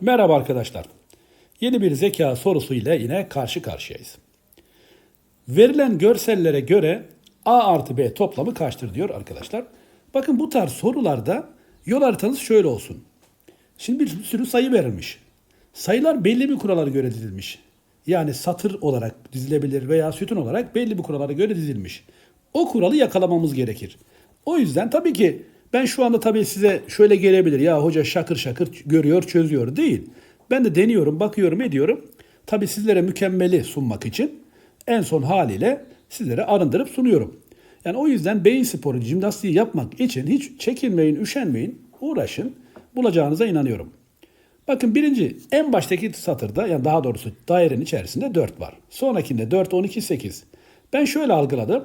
Merhaba arkadaşlar. Yeni bir zeka sorusu ile yine karşı karşıyayız. Verilen görsellere göre A artı B toplamı kaçtır diyor arkadaşlar. Bakın bu tarz sorularda yol haritanız şöyle olsun. Şimdi bir sürü sayı verilmiş. Sayılar belli bir kurala göre dizilmiş. Yani satır olarak dizilebilir veya sütun olarak belli bir kurallara göre dizilmiş. O kuralı yakalamamız gerekir. O yüzden tabii ki ben şu anda tabii size şöyle gelebilir. Ya hoca şakır şakır görüyor, çözüyor. Değil. Ben de deniyorum, bakıyorum, ediyorum. Tabii sizlere mükemmeli sunmak için en son haliyle sizlere arındırıp sunuyorum. Yani o yüzden beyin sporu, jimnastiği yapmak için hiç çekinmeyin, üşenmeyin, uğraşın. Bulacağınıza inanıyorum. Bakın birinci en baştaki satırda yani daha doğrusu dairenin içerisinde 4 var. Sonrakinde 4, 12, 8. Ben şöyle algıladım.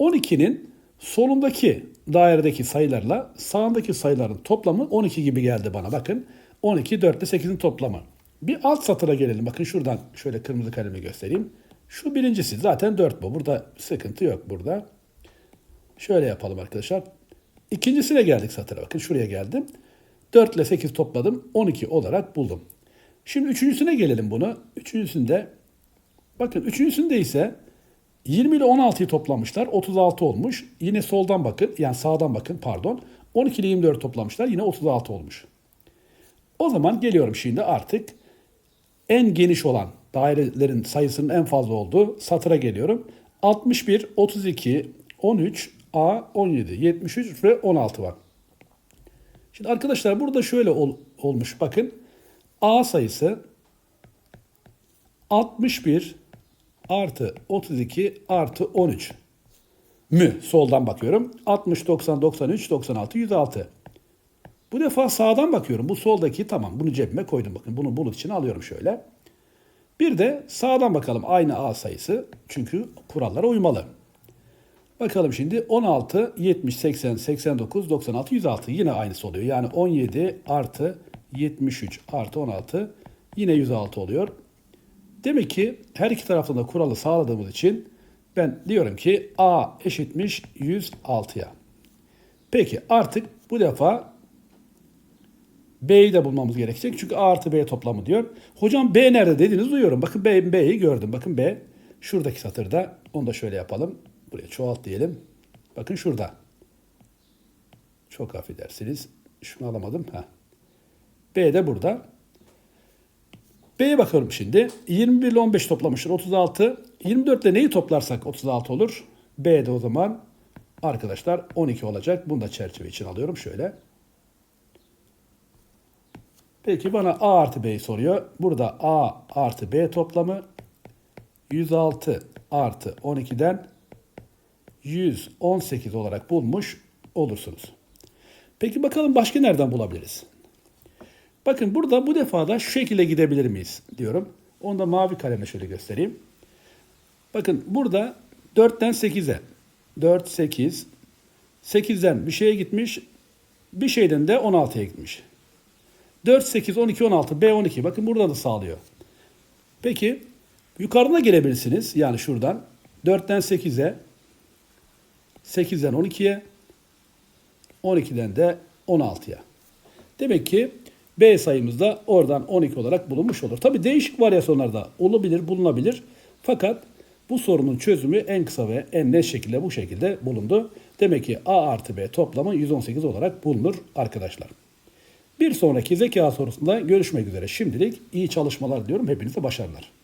12'nin solundaki dairedeki sayılarla sağındaki sayıların toplamı 12 gibi geldi bana. Bakın 12, 4 ile 8'in toplamı. Bir alt satıra gelelim. Bakın şuradan şöyle kırmızı kalemle göstereyim. Şu birincisi zaten 4 bu. Burada sıkıntı yok burada. Şöyle yapalım arkadaşlar. İkincisine geldik satıra. Bakın şuraya geldim. 4 ile 8 topladım. 12 olarak buldum. Şimdi üçüncüsüne gelelim bunu. Üçüncüsünde bakın üçüncüsünde ise 20 ile 16'yı toplamışlar. 36 olmuş. Yine soldan bakın. Yani sağdan bakın pardon. 12 ile 24 toplamışlar. Yine 36 olmuş. O zaman geliyorum şimdi artık en geniş olan dairelerin sayısının en fazla olduğu satıra geliyorum. 61, 32, 13, A, 17, 73 ve 16 var. Şimdi arkadaşlar burada şöyle ol, olmuş bakın. A sayısı 61 artı 32 artı 13 mü? Soldan bakıyorum. 60, 90, 93, 96, 106. Bu defa sağdan bakıyorum. Bu soldaki tamam bunu cebime koydum. Bakın bunu bulut için alıyorum şöyle. Bir de sağdan bakalım aynı A sayısı. Çünkü kurallara uymalı. Bakalım şimdi 16, 70, 80, 89, 96, 106 yine aynısı oluyor. Yani 17 artı 73 artı 16 yine 106 oluyor. Demek ki her iki taraftan da kuralı sağladığımız için ben diyorum ki A eşitmiş 106'ya. Peki artık bu defa B'yi de bulmamız gerekecek. Çünkü A artı B toplamı diyor. Hocam B nerede dediğinizi duyuyorum. Bakın B, B'yi gördüm. Bakın B şuradaki satırda. Onu da şöyle yapalım. Buraya çoğalt diyelim. Bakın şurada. Çok affedersiniz. Şunu alamadım. Ha. B de burada. B'ye bakıyorum şimdi. 21 ile 15 toplamışlar. 36. 24 ile neyi toplarsak 36 olur. B de o zaman arkadaşlar 12 olacak. Bunu da çerçeve için alıyorum. Şöyle. Peki bana A artı B'yi soruyor. Burada A artı B toplamı 106 artı 12'den 118 olarak bulmuş olursunuz. Peki bakalım başka nereden bulabiliriz? Bakın burada bu defa da şu şekilde gidebilir miyiz diyorum. Onu da mavi kalemle şöyle göstereyim. Bakın burada 4'ten 8'e. 4, 8. 8'den bir şeye gitmiş. Bir şeyden de 16'ya gitmiş. 4, 8, 12, 16. B 12. Bakın burada da sağlıyor. Peki yukarıda gelebilirsiniz. Yani şuradan. 4'ten 8'e. 8'den 12'ye. 12'den de 16'ya. Demek ki B sayımız da oradan 12 olarak bulunmuş olur. Tabi değişik varyasyonlar da olabilir, bulunabilir. Fakat bu sorunun çözümü en kısa ve en net şekilde bu şekilde bulundu. Demek ki A artı B toplamı 118 olarak bulunur arkadaşlar. Bir sonraki zeka sorusunda görüşmek üzere. Şimdilik iyi çalışmalar diliyorum. Hepinize başarılar.